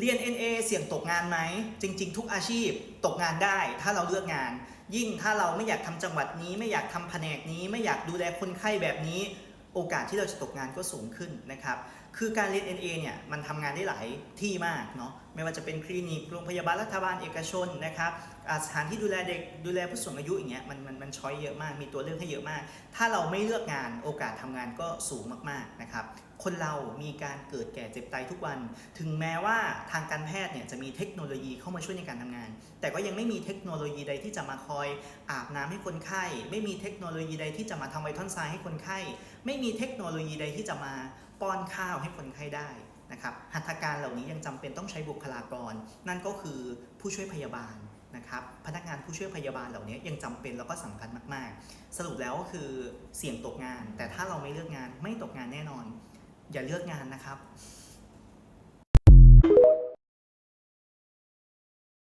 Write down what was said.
เรียน NA เสี่ยงตกงานไหม จริง ๆ ทุกอาชีพตกงานได้ถ้าเราเลือกงาน ยิ่งถ้าเราไม่อยากทำจังหวัดนี้ ไม่อยากทำแผนกนี้ ไม่อยากดูแลคนไข้แบบนี้ โอกาสที่เราจะตกงานก็สูงขึ้นนะครับ คือการเรียน NA เนี่ยมันทำงานได้หลายที่มากเนาะ ไม่ว่าจะเป็นคลินิก โรงพยาบาลรัฐบาลเอกชนนะครับอาสถานที่ดูแลเด็กดูแลผู้สูงอายุอย่างเงี้ยมันมันมันช้อยเยอะมาก มีตัวเลือกให้เยอะมาก ถ้าเราไม่เลือกงานโอกาสทำงานก็สูงมากๆนะครับคนเรามีการเกิดแก่เจ็บตายทุกวัน ถึงแม้ว่าทางการแพทย์เนี่ยจะมีเทคโนโลยีเข้ามาช่วยในการทำงาน แต่ก็ยังไม่มีเทคโนโลยีใดที่จะมาคอยอาบน้ำให้คนไข้ ไม่มีเทคโนโลยีใดที่จะมาทำไวท์ทอนไซด์ให้คนไข้ ไม่มีมีเทคโนโลยีใดที่จะมาป้อนข้าวให้คนไข้ได้นะครับหัตถการเหล่านี้ยังจำเป็นต้องใช้บุคลากร นั่นก็คือผู้ช่วยพยาบาลนะครับพนักงานผู้ช่วยพยาบาลเหล่านี้ยังจำเป็นแล้วก็สำคัญมาก ๆ สรุปแล้วก็คือเสี่ยงตกงาน แต่ถ้าเราไม่เลือกงานไม่ตกงานแน่นอน อย่าเลือกงานนะครับ